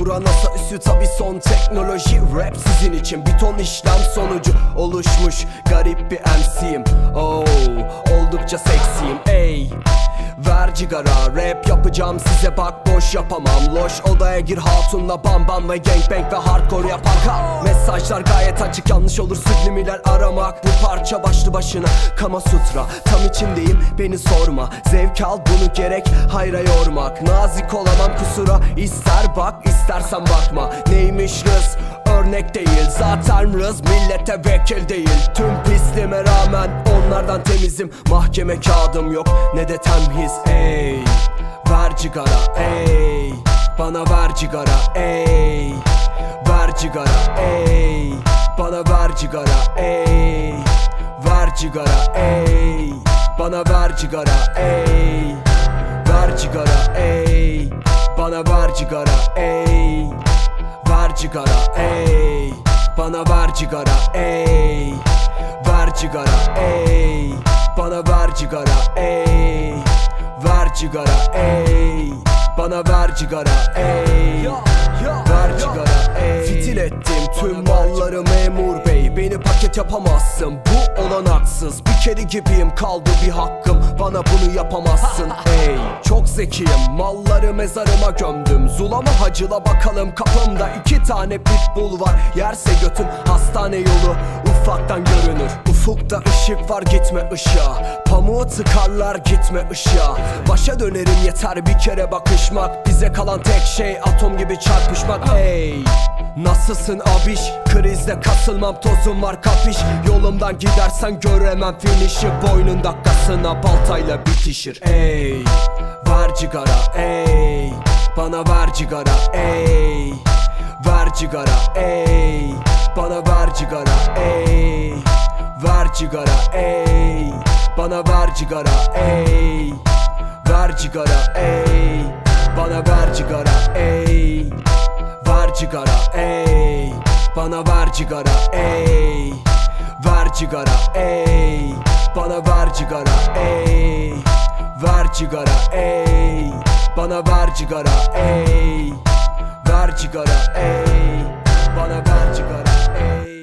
Bura NASA üssü tabi son teknoloji. Rap sizin için bir ton işlem sonucu Oluşmuş. Garip bir MC'yim Oh oldukça seksiyim ey. Ver cigara rap yapacağım size bak boş yapamam. Loş odaya gir hatunla bam bam ve gangbang ve hardcore yapar ka Mesajlar gayet açık yanlış olur subliminal aramak. Bu parça başlı başına kama sutra. Tam içindeyim beni sorma. Zevk al bunu gerek hayra yormak. Nazik olamam kusura ister bak istersen bakma. Neymiş rız örnek değil. Zaten rız millete vekil değil. Tüm pisliğime rağmen onlardan temizim. Mahkeme kağıdım yok ne de temhiz. Ey Ver cigara ey. Bana ver cigara ey. Ver cigara ey. Bana ver cigara ey. Ver cigara ey. Bana ver cigara ey. Ver cigara ey. Bana ver cigara ey Ver cigara ey. Bana ver cigara ey. Ver cigara ey. Bana ver cigara ey. Ver cigara ey. Bana ver cigara ey. Ver cigara ey. Fitil ettim tüm malları memur bey. Beni paket yapamazsın. Bu olanaksız Bir kedi gibiyim. Kaldı bir hakkım Bana bunu yapamazsın ey. Çok zekiyim malları mezarıma gömdüm. Zulama hacıla bakalım kapımda iki tane pitbull var. Yerse götüm hastane yolu ufaktan görünür. Ufukta ışık var gitme ışığa. Pamuğu tıkarlar gitme ışığa. Başa dönerim yeter bir kere bakışmak. Bize kalan tek şey atom gibi çarpışmak. Ey Nasılsın abiş? Krizde kasılmam tozum var kapiş. Yolumdan gidersen göremem finişi Boynun dakikasına baltayla bitişir. Ey Ver cigara ey Bana ver cigara ey Ver cigara ey Bana ver cigara ey Ver cigara ey Bana ver cigara ey Ver cigara ey Bana ver cigara ey Ver cigara ey Bana ver cigara ey Ver cigara ey Bana ver cigara ey Ver cigara ey Bana ver cigara ey Ver cigara ey